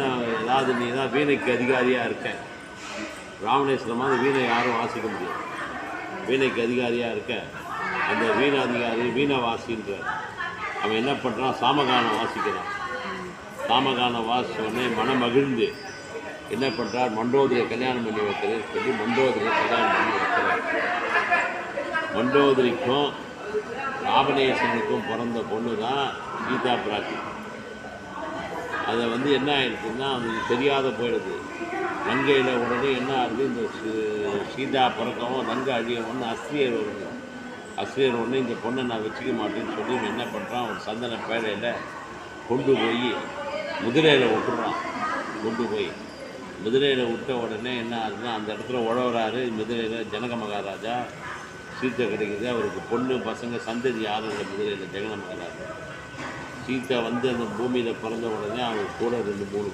என்ன ஏதாவது நீ தான் வீணைக்கு அதிகாரியாக இருக்கேன். ராமணேஸ்வரம் மாதிரி வீணை யாரும் வாசிக்க முடியாது. வீணைக்கு அதிகாரியாக இருக்க. அந்த வீணாதிகாரி வீணை வாசின்ற அவன் என்ன பண்ணுறான் சாமகானம் வாசிக்கிறான். சாமகானம் வாசிச்ச உடனே மனம் மகிழ்ந்து என்ன பண்ணுறார் மண்டோதரியை கல்யாணம் பண்ணி வைக்கிறேன் சொல்லி மண்டோதரியை கல்யாணம் பண்ணி வைக்கிறார். மண்டோதரிக்கும் ராமணேசனுக்கும் பிறந்த பொண்ணு தான் சீதா பிராட்டி. அதை வந்து என்ன ஆயிடுச்சுன்னா அவங்களுக்கு தெரியாத போயிடுது. லங்கையில் உடனே என்ன ஆகுது? இந்த சீதா பிறக்கவும் லங்கை அழியவும்னு அஸ்திரியர் வருது. அஸ்திரியர் உடனே இந்த பொண்ணை நான் வச்சுக்க மாட்டேன்னு சொல்லி என்ன பண்ணுறான் ஒரு சந்தன பேழையில் கொண்டு போய் குதிரையில் விட்டுறான். கொண்டு போய். குதிரையில் விட்ட உடனே என்ன ஆகுதுன்னா அந்த இடத்துல உழவுறாரு குதிரையில் ஜனக மகாராஜா சீத்தை கிடைக்குது. அவருக்கு பொண்ணு பசங்க சந்ததி யாரும் இல்லை குதிரையில் ஜெகன மகாராஜா. சீதா வந்து அந்த பூமியில் பிறந்த உடனே அவங்க கூட ரெண்டு மூணு